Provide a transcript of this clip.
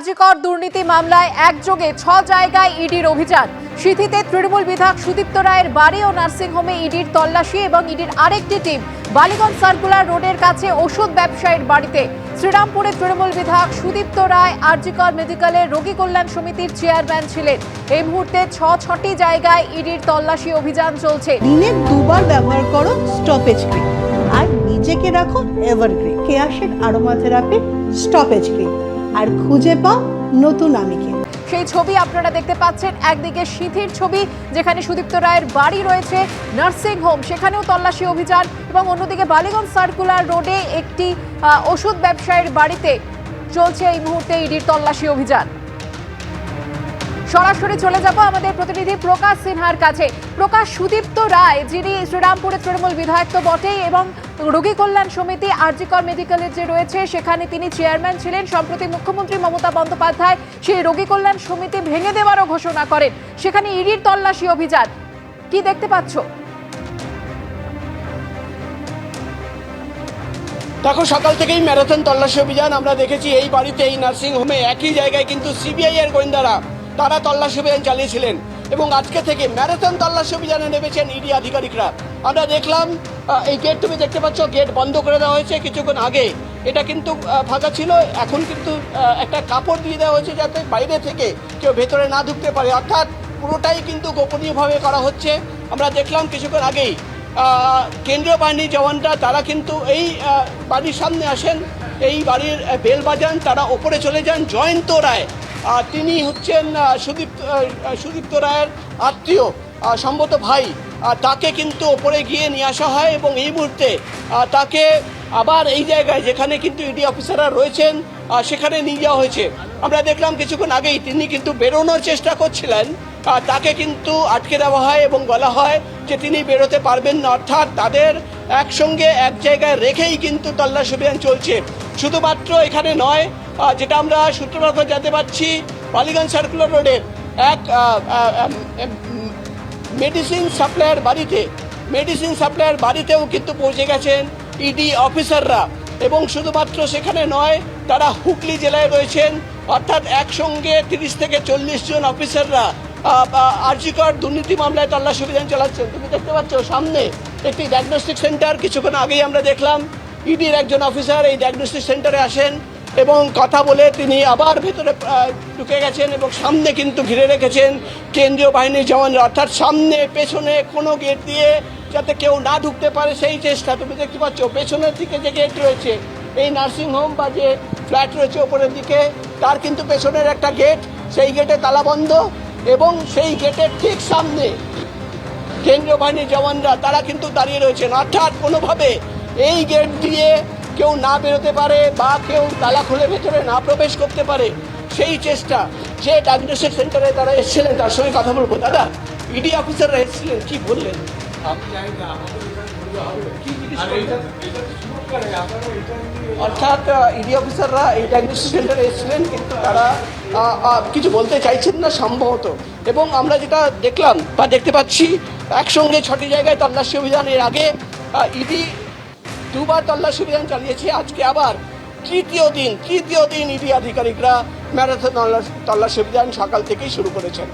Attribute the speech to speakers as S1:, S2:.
S1: আরজিকর দুর্নীতি মামলায় একযোগে ছ জায়গায় ইডির অভিযান। সিথিতে তৃণমূল বিধায়ক সুদীপ্ত রায়ের বাড়ি ও নার্সিংহোমে ইডির তল্লাশি এবং ইডির আরেকটি টিম বালিগঞ্জ সার্কুলার রোডের কাছে ওষুধ ব্যবসায়ীর বাড়িতে। শ্রীরামপুরে তৃণমূল বিধায়ক সুদীপ্ত রায়, আরজিকর মেডিকেলের রোগী কল্যাণ সমিতির চেয়ারম্যান ছিলেন। এই মুহূর্তে ছ ছটি জায়গায় ইডির তল্লাশি অভিযান চলছে।
S2: দিনে দুবার ব্যবহার করো স্টপেজ ক্রিম আর নিজেকে রাখো evergreen Keya Seth aroma therapy stoppage cream আর খুঁজে পাও নতুন আমিকে।
S1: সেই ছবি আপনারা দেখতে পাচ্ছেন, একদিকে সিথির ছবি, যেখানে সুদীপ্ত রায়ের বাড়ি রয়েছে নার্সিং হোম, সেখানেও তল্লাশি অভিযান এবং অন্যদিকে বালিগঞ্জ সার্কুলার রোডে একটি ওষুধ ব্যবসায়ীর বাড়িতে চলছে এই মুহূর্তে ইডির তল্লাশি অভিযান। সরাসরি চলে যাব আমাদের প্রতিনিধি প্রকাশ সিনহার কাছে। প্রকাশ, সুদীপ্ত রায়, যিনি শ্রীরামপুরের তৃণমূল বিধায়ক তো বটেই এবং রোগী কল্যাণ সমিতি, আরজিকর মেডিকেলের যে রয়েছে, সেখানে তিনি চেয়ারম্যান ছিলেন। সম্প্রতি মুখ্যমন্ত্রী মমতা বন্দ্যোপাধ্যায় সেই রোগী কল্যাণ সমিতি ভেঙে দেওয়ারও ঘোষণা করেন। সেখানে ইডির তল্লাশি অভিযান। কি দেখতে পাচ্ছ?
S3: দেখো, সকাল থেকেই ম্যারাথন তল্লাশি অভিযান আমরা দেখেছি। এই বাড়িতে, এই নার্সিং হোমে একই জায়গায় কিন্তু সিবিআই এর গোয়েন্দারা তারা তল্লাশি অভিযান চালিয়েছিলেন এবং আজকে থেকে ম্যারাথন তল্লাশি অভিযানে নেমেছেন ইডি আধিকারিকরা। আমরা দেখলাম এই গেট তুমি দেখতে পাচ্ছ গেট বন্ধ করে দেওয়া হয়েছে কিছুক্ষণ আগে। এটা কিন্তু ফাঁকা ছিল, এখন কিন্তু একটা কাপড় দিয়ে দেওয়া হয়েছে যাতে বাইরে থেকে কেউ ভেতরে না ঢুকতে পারে। অর্থাৎ পুরোটাই কিন্তু গোপনীয়ভাবে করা হচ্ছে। আমরা দেখলাম কিছুক্ষণ আগেই কেন্দ্রীয় বাহিনীর জওয়ানরা, তারা কিন্তু এই বাড়ির সামনে আসেন। এই বাড়ির বেল বাজান তারা ওপরে চলে যান। জয়ন্ত রায় তিনি হচ্ছেন আহ, সুদীপ্ত রায়ের আত্মীয়। সম্ভবত ভাই। তাকে কিন্তু ওপরে গিয়ে নিয়ে আসা হয় এবং এই মুহূর্তে তাকে আবার এই জায়গায় যেখানে কিন্তু ইডি অফিসাররা রয়েছেন সেখানে নিয়ে যাওয়া হয়েছে। আমরা দেখলাম কিছুক্ষণ আগেই তিনি কিন্তু বেরোনোর চেষ্টা করছিলেন। তাকে কিন্তু আটকে দেওয়া হয় এবং বলা হয় যে তিনি বেরোতে পারবেন না। অর্থাৎ তাদের একসঙ্গে এক জায়গায় রেখেই কিন্তু তল্লাশি অভিযান চলছে। শুধুমাত্র এখানে নয় যেটা আমরা সূত্র মারফত জানতে পারছি, বালিগঞ্জ সার্কুলার রোডের এক মেডিসিন সাপ্লায়ার বাড়িতে, মেডিসিন সাপ্লায়ার বাড়িতেও কিন্তু পৌঁছে গেছেন ইডি অফিসাররা। এবং শুধুমাত্র সেখানে নয়, তারা হুগলি জেলায় রয়েছেন। অর্থাৎ একসঙ্গে তিরিশ থেকে চল্লিশ জন অফিসাররা আর্জিকর দুর্নীতি মামলায় তল্লাশি অভিযান চালাচ্ছেন। তুমি দেখতে পাচ্ছ সামনে একটি ডায়াগনস্টিক সেন্টার কিছুক্ষণ আগেই আমরা দেখলাম ইডির একজন অফিসার এই ডায়াগনস্টিক সেন্টারে আসেন এবং কথা বলে তিনি আবার ভেতরে ঢুকে গেছেন এবং সামনে কিন্তু ঘিরে রেখেছেন কেন্দ্রীয় বাহিনীর জওয়ানরা। অর্থাৎ সামনে, পেছনে কোনো গেট দিয়ে যাতে কেউ না ঢুকতে পারে, সেই চেষ্টা তুমি দেখতে পাচ্ছ। পেছনের দিকে যে গেট রয়েছে, এই নার্সিং হোম বা যে ফ্ল্যাট রয়েছে ওপরের দিকে, তার কিন্তু পেছনের একটা গেট, সেই গেটে তালা বন্ধ এবং সেই গেটের ঠিক সামনে কেন্দ্রীয় বাহিনীর জওয়ানরা, তারা কিন্তু দাঁড়িয়ে রয়েছেন অর্থাৎ কোনোভাবে এই গেট দিয়ে কেউ না বেরোতে পারে বা কেউ তালা খুলে ভেতরে না প্রবেশ করতে পারে। সেই চেষ্টা যে ডায়াগনোস্টিক সেন্টারে তারা এসেছিলেন, তার সঙ্গে কথা বলব। দাদা ইডি অফিসাররা এসেছিলেন, কি বললেন? অর্থাৎ ইডি অফিসাররা এই ডায়াগনোস্টিক সেন্টারে এসেছিলেন, কিন্তু তারা কিছু বলতে চাইছেন না সম্ভবত। এবং আমরা যেটা দেখলাম বা দেখতে পাচ্ছি একসঙ্গে ছটি জায়গায় তল্লাশি অভিযানের আগে ইডি দুবার তল্লাশি অভিযান চালিয়েছে। আজকে আবার তৃতীয় দিন তৃতীয় দিন ইডি আধিকারিকরা ম্যারাথন তল্লাশি অভিযান সকাল থেকেই শুরু করেছেন।